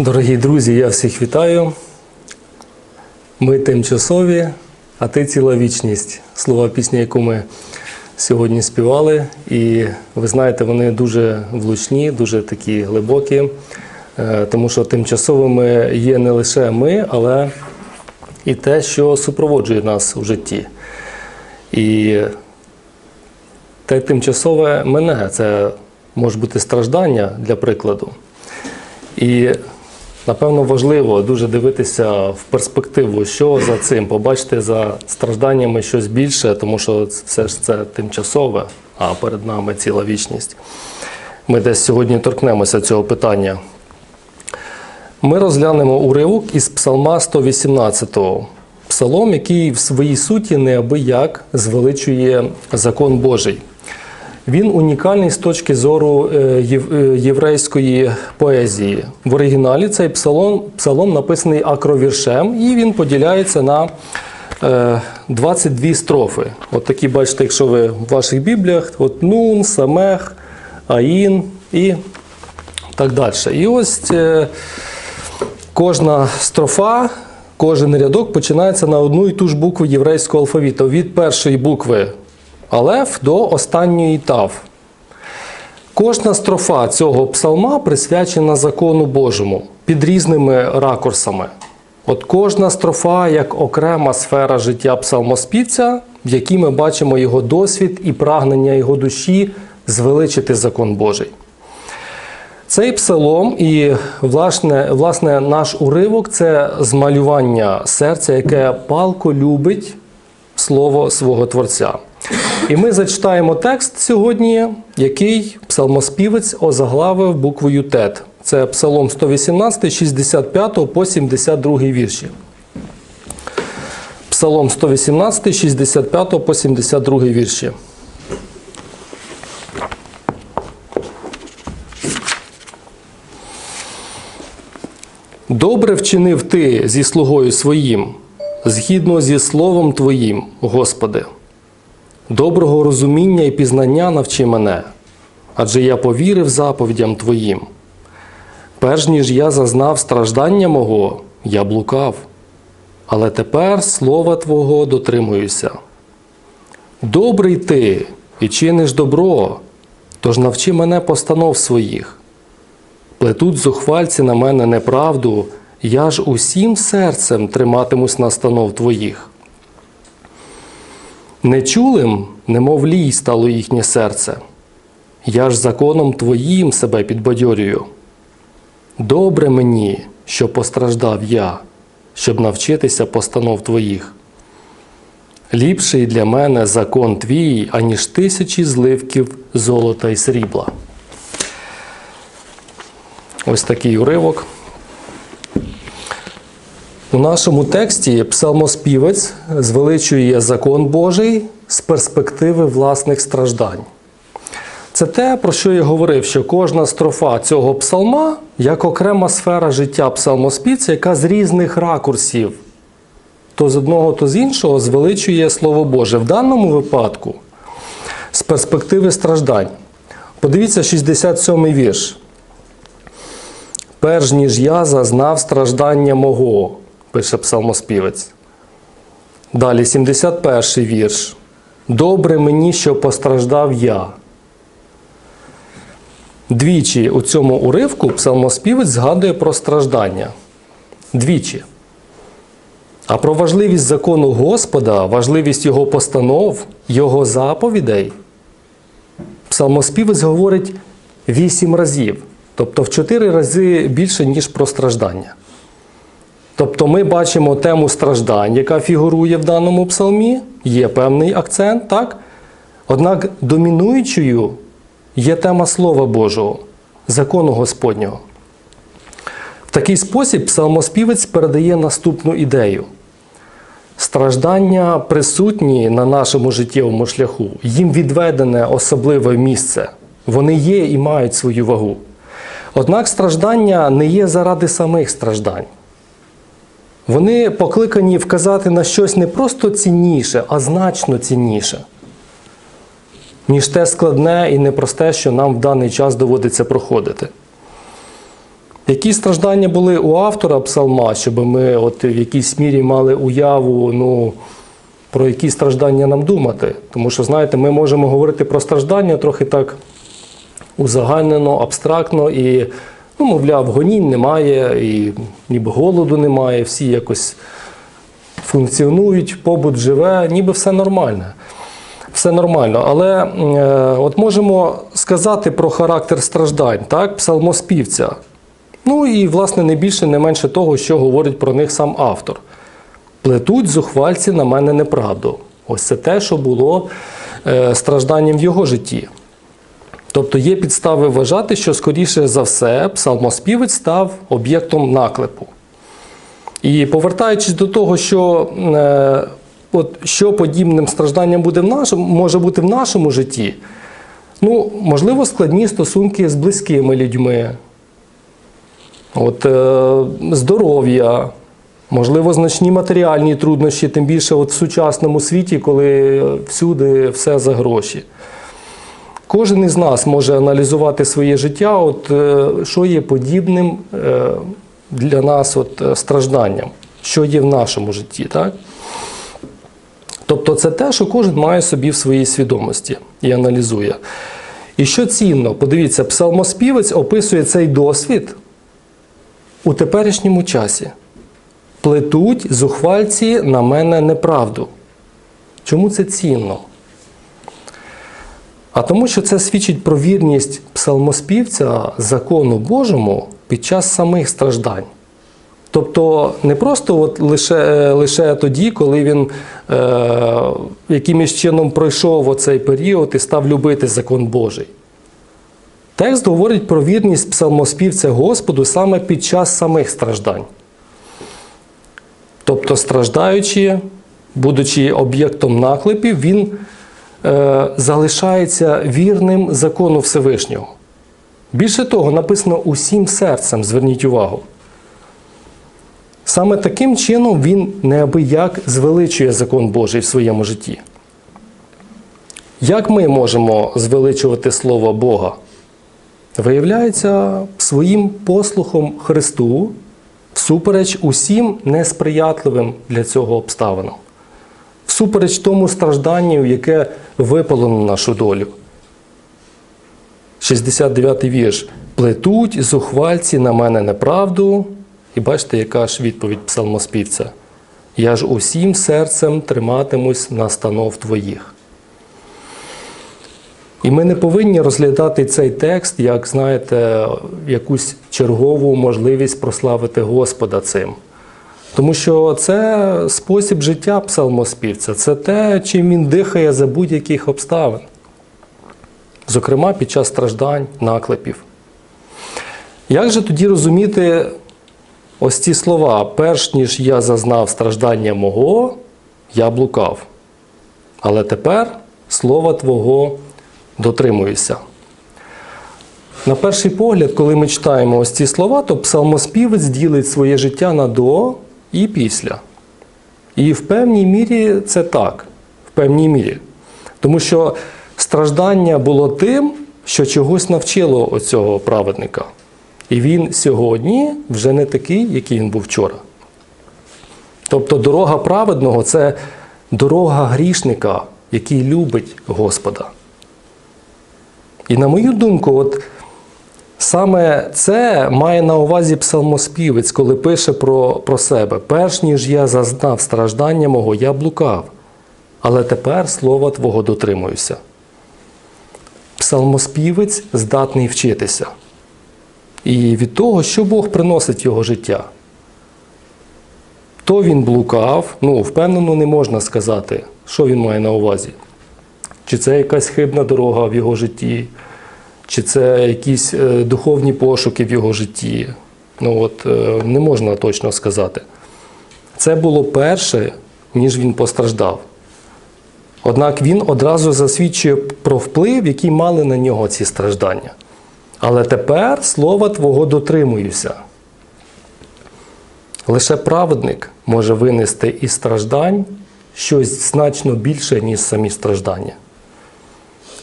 Дорогі друзі, я всіх вітаю. Ми тимчасові, а ти ціла вічність. Слова пісні, яку ми сьогодні співали. І ви знаєте, вони дуже влучні, дуже такі глибокі, е, тому що тимчасовими є не лише ми, але і те, що супроводжує нас у житті. І те тимчасове мене це може бути страждання для прикладу. І напевно важливо дуже дивитися в перспективу, що за цим, побачити за стражданнями щось більше, тому що все ж це тимчасове, а перед нами ціла вічність. Ми десь сьогодні торкнемося цього питання. Ми розглянемо уривок із Псалма 118, псалом, який в своїй суті неабияк звеличує закон Божий. Він унікальний з точки зору е, е, єврейської поезії. В оригіналі цей псалом, псалом написаний акровіршем, і він поділяється на е, 22 строфи. От такі, бачите, якщо ви в ваших бібліях, от Нун, Самех, Аїн і так далі. І ось е, кожна строфа, кожен рядок починається на одну і ту ж букву єврейського алфавіту. Від першої букви Алеф до останньої Тав. Кожна строфа цього псалма присвячена закону Божому під різними ракурсами. От кожна строфа як окрема сфера життя псалмоспівця, в якій ми бачимо його досвід і прагнення його душі звеличити закон Божий. Цей псалом і власне, власне наш уривок це змалювання серця, яке палко любить слово свого Творця. І ми зачитаємо текст сьогодні, який псалмоспівець озаглавив буквою ТЕТ. Це Псалом 118, 65 по 72 вірші. Псалом 118, 65 по 72 вірші. Добре вчинив ти зі слугою своїм, згідно зі словом Твоїм, Господи. Доброго розуміння і пізнання навчи мене, адже я повірив заповідям Твоїм. Перш ніж я зазнав страждання мого, я блукав, але тепер слова Твого дотримуюся. Добрий ти і чиниш добро, тож навчи мене постанов своїх. Плетуть зухвальці на мене неправду, я ж усім серцем триматимусь настанов твоїх. Нечулим, немов лій стало їхнє серце. Я ж законом твоїм себе підбадьорюю. Добре мені, що постраждав я, щоб навчитися постанов твоїх. Ліпший для мене закон твій, аніж тисячі зливків золота й срібла. Ось такий уривок. У нашому тексті псалмоспівець звеличує закон Божий з перспективи власних страждань. Це те, про що я говорив, що кожна строфа цього псалма як окрема сфера життя псалмоспівця, яка з різних ракурсів, то з одного, то з іншого звеличує Слово Боже. В даному випадку з перспективи страждань. Подивіться 67-й вірш. Перш ніж я зазнав страждання мого, пише псалмоспівець. Далі 71 вірш. Добре мені, що постраждав я. Двічі у цьому уривку псалмоспівець згадує про страждання. Двічі. А про важливість закону Господа, важливість його постанов, його заповідей, псалмоспівець говорить вісім разів. Тобто в чотири рази більше, ніж про страждання. Тобто ми бачимо тему страждань, яка фігурує в даному псалмі, є певний акцент, так? Однак домінуючою є тема Слова Божого, закону Господнього. В такий спосіб псалмоспівець передає наступну ідею. Страждання присутні на нашому життєвому шляху, їм відведене особливе місце. Вони є і мають свою вагу. Однак страждання не є заради самих страждань. Вони покликані вказати на щось не просто цінніше, а значно цінніше, ніж те складне і непросте, що нам в даний час доводиться проходити. Які страждання були у автора псалма, щоб ми от в якійсь мірі мали уяву, ну, про які страждання нам думати? Тому що, знаєте, ми можемо говорити про страждання трохи так узагальнено, абстрактно і, ну, мовляв, гонінь немає, і ніби голоду немає, всі якось функціонують, побут живе, ніби все нормальне. Все нормально. Але е, от можемо сказати про характер страждань, так, псалмоспівця. Ну і, власне, не більше, не менше того, що говорить про них сам автор. Плетуть зухвальці на мене неправду. Ось це те, що було е, стражданням в його житті. Тобто є підстави вважати, що, скоріше за все, псалмоспівець став об'єктом наклепу. І повертаючись до того, що, е, от, що подібним стражданням буде в нашому, може бути в нашому житті, ну, можливо, складні стосунки з близькими людьми, от, е, здоров'я, можливо, значні матеріальні труднощі, тим більше от в сучасному світі, коли всюди все за гроші. Кожен із нас може аналізувати своє життя, от, е, що є подібним е, для нас от, е, стражданням, що є в нашому житті. Так? Тобто це те, що кожен має собі в своїй свідомості і аналізує. І що цінно, подивіться, псалмоспівець описує цей досвід у теперішньому часі. Плетуть зухвальці на мене неправду. Чому це цінно? А тому, що це свідчить про вірність псалмоспівця закону Божому під час самих страждань. Тобто не просто от лише, е, лише тоді, коли він е, якимось чином пройшов оцей період і став любити закон Божий. Текст говорить про вірність псалмоспівця Господу саме під час самих страждань. Тобто, страждаючи, будучи об'єктом наклепів, він залишається вірним закону Всевишнього. Більше того, написано усім серцем, зверніть увагу. Саме таким чином він неабияк звеличує закон Божий в своєму житті. Як ми можемо звеличувати Слово Бога? Виявляється, своїм послухом Христу всупереч усім несприятливим для цього обставинам, всупереч тому стражданню, яке випало на нашу долю. 69-й вірш. Плетуть зухвальці на мене неправду. І бачите, яка ж відповідь псалмоспівця. Я ж усім серцем триматимусь настанов твоїх. І ми не повинні розглядати цей текст, як, знаєте, якусь чергову можливість прославити Господа цим. Тому що це спосіб життя псалмоспівця, це те, чим він дихає за будь-яких обставин. Зокрема, під час страждань, наклепів. Як же тоді розуміти ось ці слова? Перш ніж я зазнав страждання мого, я блукав. Але тепер слова Твого дотримуюся. На перший погляд, коли ми читаємо ось ці слова, то псалмоспівець ділить своє життя на до і після. І в певній мірі це так, в певній мірі. Тому що страждання було тим, що чогось навчило оцього праведника. І він сьогодні вже не такий, який він був вчора. Тобто дорога праведного це дорога грішника, який любить Господа. І на мою думку, от саме це має на увазі псалмоспівець, коли пише про, про себе: перш ніж я зазнав страждання мого, я блукав, але тепер слова Твого дотримуюся. Псалмоспівець здатний вчитися. І від того, що Бог приносить його життя. То він блукав, ну, впевнено, не можна сказати, що він має на увазі. Чи це якась хибна дорога в його житті, чи це якісь е, духовні пошуки в його житті. Ну от е, не можна точно сказати. Це було перше, ніж він постраждав. Однак він одразу засвідчує про вплив, який мали на нього ці страждання. Але тепер слова Твого дотримуюся. Лише праведник може винести із страждань щось значно більше, ніж самі страждання.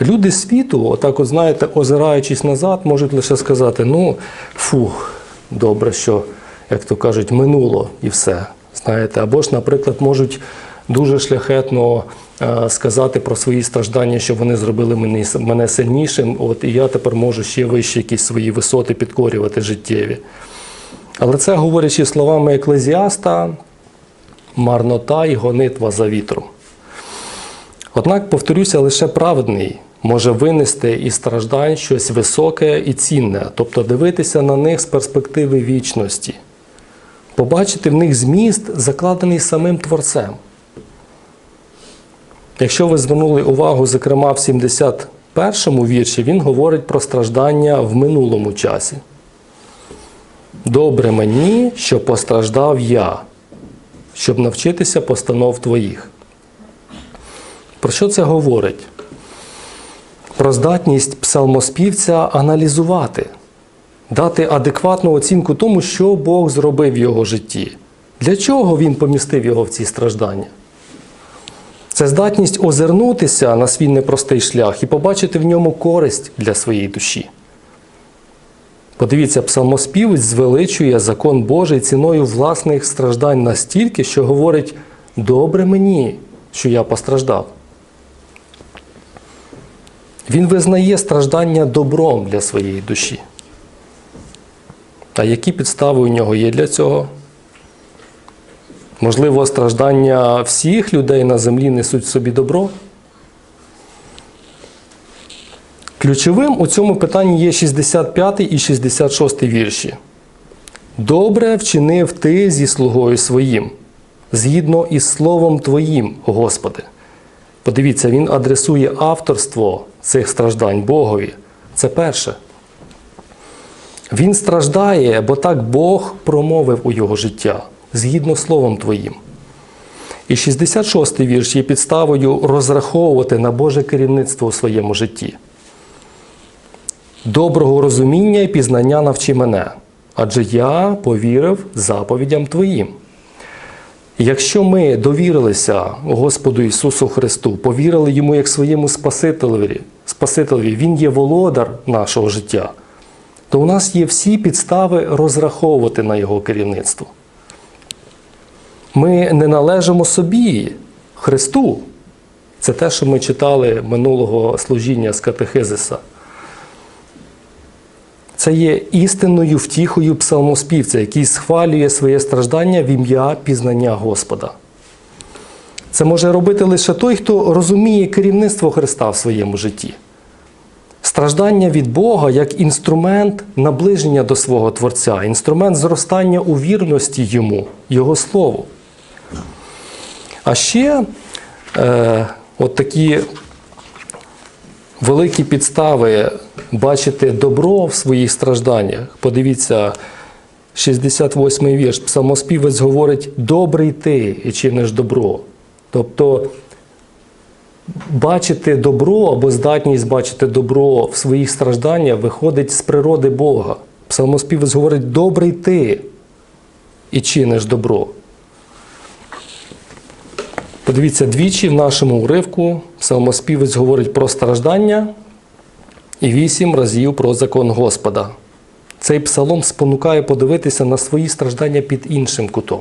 Люди світу, отак, от знаєте, озираючись назад, можуть лише сказати: ну, фух, добре, що, як то кажуть, минуло і все. Знаєте, або ж, наприклад, можуть дуже шляхетно е, сказати про свої страждання, що вони зробили мене, сильнішим, от і я тепер можу ще вище якісь свої висоти підкорювати життєві. Але це, говорячи словами еклезіаста, марнота і гонитва за вітром. Однак, повторюся, лише праведний може винести із страждань щось високе і цінне, тобто дивитися на них з перспективи вічності, побачити в них зміст, закладений самим Творцем. Якщо ви звернули увагу, зокрема, в 71-му вірші, він говорить про страждання в минулому часі. Добре мені, що постраждав я, щоб навчитися постанов твоїх. Про що це говорить? Про здатність псалмоспівця аналізувати, дати адекватну оцінку тому, що Бог зробив в його житті. Для чого він помістив його в ці страждання? Це здатність озирнутися на свій непростий шлях і побачити в ньому користь для своєї душі. Подивіться, псалмоспівець звеличує закон Божий ціною власних страждань настільки, що говорить: добре мені, що я постраждав. Він визнає страждання добром для своєї душі. А які підстави у нього є для цього? Можливо, страждання всіх людей на землі несуть собі добро? Ключовим у цьому питанні є 65 і 66 вірші. Добре вчинив ти зі слугою своїм, згідно із словом Твоїм, Господи. Подивіться, він адресує авторство цих страждань Богові. Це перше. Він страждає, бо так Бог промовив у його життя, згідно словом Твоїм. І 66-й вірш є підставою розраховувати на Боже керівництво у своєму житті. Доброго розуміння і пізнання навчи мене, адже я повірив заповідям Твоїм. Якщо ми довірилися Господу Ісусу Христу, повірили Йому як своєму Спасителеві, Спасителеві, Він є володар нашого життя, то у нас є всі підстави розраховувати на Його керівництво. Ми не належимо собі, Христу. Це те, що ми читали минулого служіння з катехизиса. Це є істинною втіхою псалмоспівця, який схвалює своє страждання в ім'я пізнання Господа. Це може робити лише той, хто розуміє керівництво Христа в своєму житті. Страждання від Бога як інструмент наближення до свого Творця, інструмент зростання у вірності Йому, Його Слову. А ще е, от такі великі підстави бачити добро в своїх стражданнях. Подивіться, 68-й вірш. Псалмоспівець говорить: добрий ти і чиниш добро. Тобто бачити добро або здатність бачити добро в своїх стражданнях виходить з природи Бога. Псалмоспівець говорить: добрий ти і чиниш добро. Подивіться, двічі в нашому уривку псалмоспівець говорить про страждання і вісім разів про закон Господа. Цей псалом спонукає подивитися на свої страждання під іншим кутом.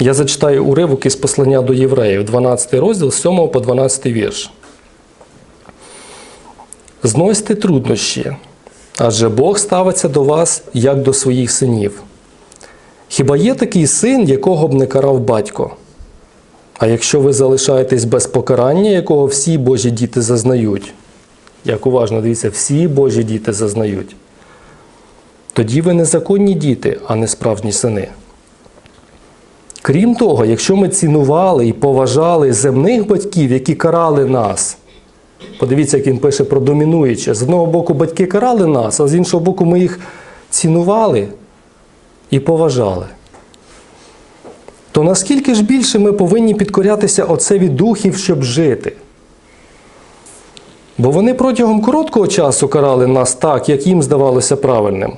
Я зачитаю уривок із послання до євреїв, 12 розділ, 7 по 12 вірш. Зносьте труднощі, адже Бог ставиться до вас як до своїх синів. Хіба є такий син, якого б не карав батько? А якщо ви залишаєтесь без покарання, якого всі Божі діти зазнають, як уважно дивіться, всі Божі діти зазнають, тоді ви незаконні діти, а не справжні сини. Крім того, якщо ми цінували і поважали земних батьків, які карали нас, подивіться, як він пише про домінуюче. З одного боку, батьки карали нас, а з іншого боку, ми їх цінували і поважали. То наскільки ж більше ми повинні підкорятися оцеві духів, щоб жити? Бо вони протягом короткого часу карали нас так, як їм здавалося правильним.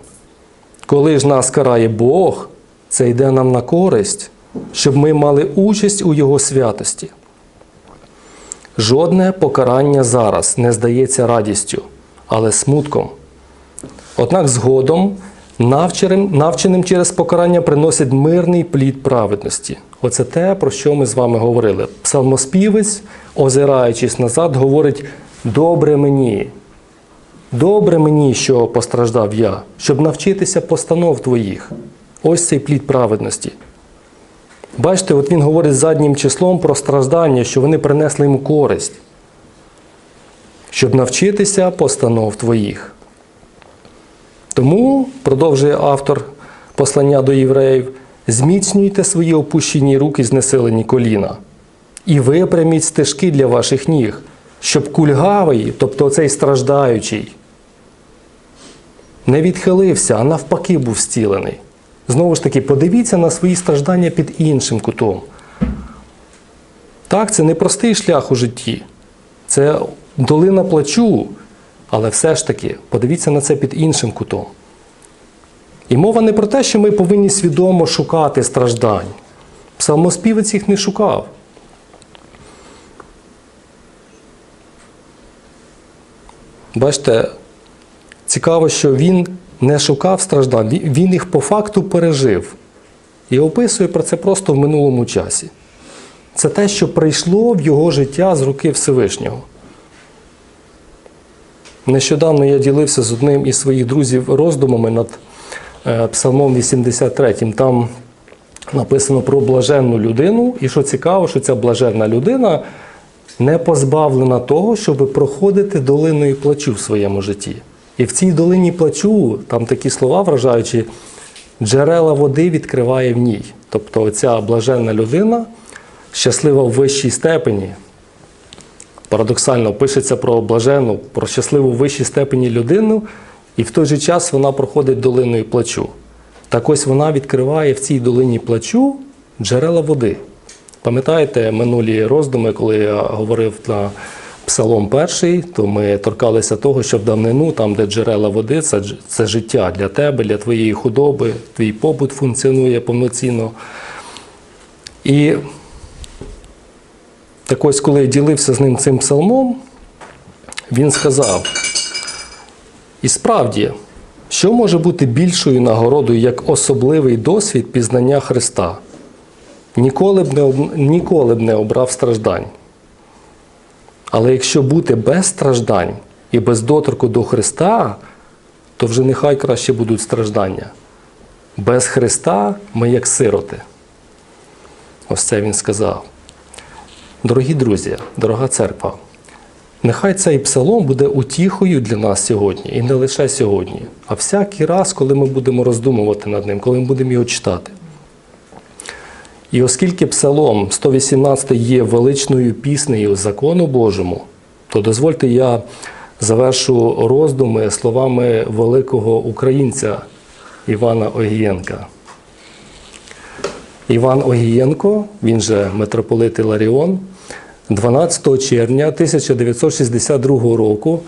Коли ж нас карає Бог, це йде нам на користь, щоб ми мали участь у Його святості. Жодне покарання зараз не здається радістю, але смутком. Однак згодом, навченим, навченим через покарання, приносить мирний плід праведності. Оце те, про що ми з вами говорили. Псалмоспівець, озираючись назад, говорить: добре мені, добре мені, що постраждав я, щоб навчитися постанов твоїх. Ось цей плід праведності. Бачите, от він говорить заднім числом про страждання, що вони принесли йому користь, щоб навчитися постанов твоїх. Тому, продовжує автор послання до євреїв, зміцнюйте свої опущені руки, знесилені коліна, і випряміть стежки для ваших ніг, щоб кульгавий, тобто цей страждаючий, не відхилився, а навпаки був зцілений. Знову ж таки, подивіться на свої страждання під іншим кутом. Так, це не простий шлях у житті, це долина плачу, але все ж таки подивіться на це під іншим кутом. І мова не про те, що ми повинні свідомо шукати страждань. Псалмоспівець їх не шукав. Бачите, цікаво, що він не шукав страждань, він- їх по факту пережив. І описує про це просто в минулому часі. Це те, що прийшло в його життя з руки Всевишнього. Нещодавно я ділився з одним із своїх друзів роздумами над е, Псалмом 83. Там написано про блаженну людину, і що цікаво, що ця блаженна людина не позбавлена того, щоб проходити долиною плачу в своєму житті. І в цій долині плачу, там такі слова вражаючі, джерела води відкриває в ній. Тобто оця блаженна людина щаслива в вищій степені. Парадоксально пишеться про блаженну, про щасливу в вищій степені людину, і в той же час вона проходить долиною плачу. Так ось вона відкриває в цій долині плачу джерела води. Пам'ятаєте минулі роздуми, коли я говорив на Псалом перший, то ми торкалися того, що в давнину, там, де джерела води, це, це життя для тебе, для твоєї худоби, твій побут функціонує повноцінно. І так ось, коли я ділився з ним цим псалмом, він сказав: і справді, що може бути більшою нагородою як особливий досвід пізнання Христа? Ніколи б не, ніколи б не обрав страждань. Але якщо бути без страждань і без доторку до Христа, то вже нехай краще будуть страждання. Без Христа ми як сироти. Ось це він сказав. Дорогі друзі, дорога церква, нехай цей псалом буде утіхою для нас сьогодні, і не лише сьогодні, а всякий раз, коли ми будемо роздумувати над ним, коли ми будемо його читати. І оскільки Псалом 118 є величною піснею закону Божому, то дозвольте я завершу роздуми словами великого українця Івана Огієнка. Іван Огієнко, він же митрополит Іларіон, 12 червня 1962 року,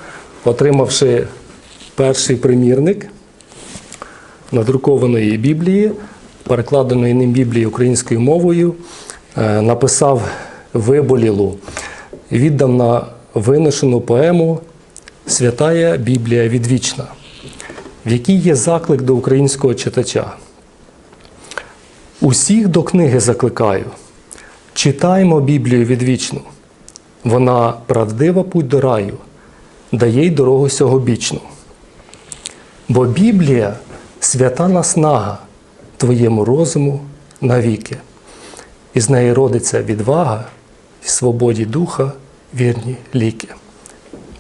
отримавши перший примірник надрукованої Біблії, перекладеної ним Біблії українською мовою, е, написав виболілу, віддав на виношену поему Святая Біблія відвічна, в якій є заклик до українського читача. Усіх до книги закликаю. Читаймо Біблію відвічну. Вона правдива путь до раю, дає й дорогу сьогобічну. Бо Біблія свята наснага твоєму розуму навіки. І з неї родиться відвага і свободі духа, вірні ліки.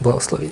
Благословінь.